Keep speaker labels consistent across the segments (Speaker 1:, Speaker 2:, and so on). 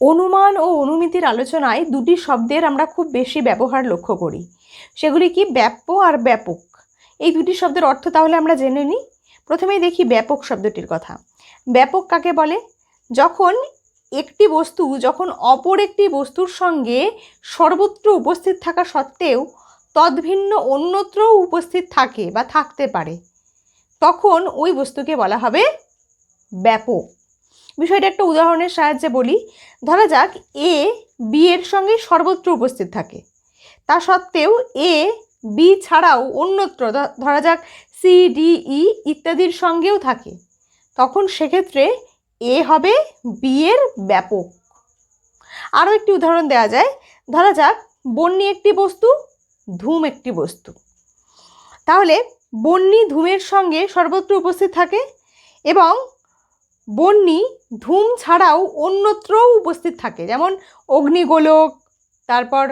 Speaker 1: অনুমান ও অনুমিতির আলোচনায় দুটি শব্দের আমরা খুব বেশি ব্যবহার লক্ষ্য করি। সেগুলি কি ব্যাপ্য আর ব্যাপক? এই দুটি শব্দের অর্থ তাহলে আমরা জেনে নিই। প্রথমেই দেখি ব্যাপক শব্দটির কথা। ব্যাপক কাকে বলে? যখন একটি বস্তু, যখন অপর একটি বস্তুর সঙ্গে সর্বত্র উপস্থিত থাকা সত্ত্বেও তদ্ভিন্ন অন্যত্রও উপস্থিত থাকে বা থাকতে পারে, তখন ওই বস্তুকে বলা হবে ব্যাপক। বিষয়টা একটা উদাহরণের সাহায্যে বলি। ধরা যাক এ বি এর সঙ্গে সর্বত্র উপস্থিত থাকে। তা সত্ত্বেও এ বি ছাড়াও অন্যত্র ধরা যাক সি ডি ই ইত্যাদির সঙ্গেও থাকে। তখন সেক্ষেত্রে এ হবে বি এর ব্যাপক। আরও একটি উদাহরণ দেওয়া যায়। ধরা যাক, বন্যি একটি বস্তু, ধূম একটি বস্তু। তাহলে বন্যি ধূমের সঙ্গে সর্বত্র উপস্থিত থাকে এবং বন্যি ধূম ছাড়াও অন্যত্রও উপস্থিত থাকে, যেমন অগ্নিগোলক, তারপর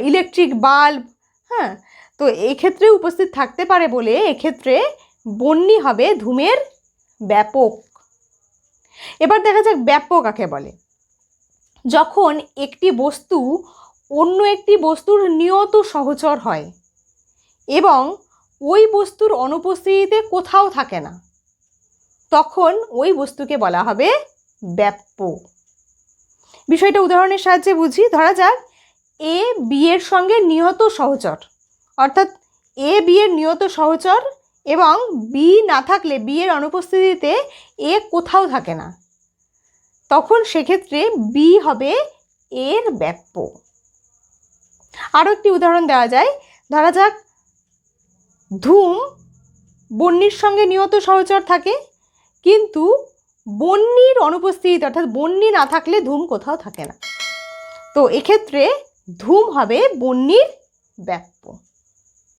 Speaker 1: ইলেকট্রিক বাল্ব হ্যাঁ? তো এক্ষেত্রে উপস্থিত থাকতে পারে বলে এক্ষেত্রে বন্যি হবে ধূমের ব্যাপক। এবার দেখা যাক ব্যাপক কাকে বলে। যখন একটি বস্তু অন্য একটি বস্তুর নিয়ত সহচর হয় এবং ওই বস্তুর অনুপস্থিতিতে কোথাও থাকে না তখন ওই বস্তুকে বলা হবে ব্যাপ্য বিষয়টা উদাহরণের সাহায্যে বুঝি। ধরা যাক, এ বি এর সঙ্গে নিহত সহচর। অর্থাৎ এ বি এর নিয়ত সহচর এবং বি না থাকলে বি এর অনুপস্থিতিতে এ কোথাও থাকে না। তখন সেক্ষেত্রে বি হবে এর ব্যাপ্য আরও একটি উদাহরণ দেওয়া যায়। ধরা যাক, ধূম বন্যির সঙ্গে নিয়ত সহচর থাকে। কিন্তু বন্যির অনুপস্থিতি, অর্থাৎ বন্যি না থাকলে ধূম কোথাও থাকে না। তো এক্ষেত্রে ধূম হবে বন্যির ব্যাপ্য।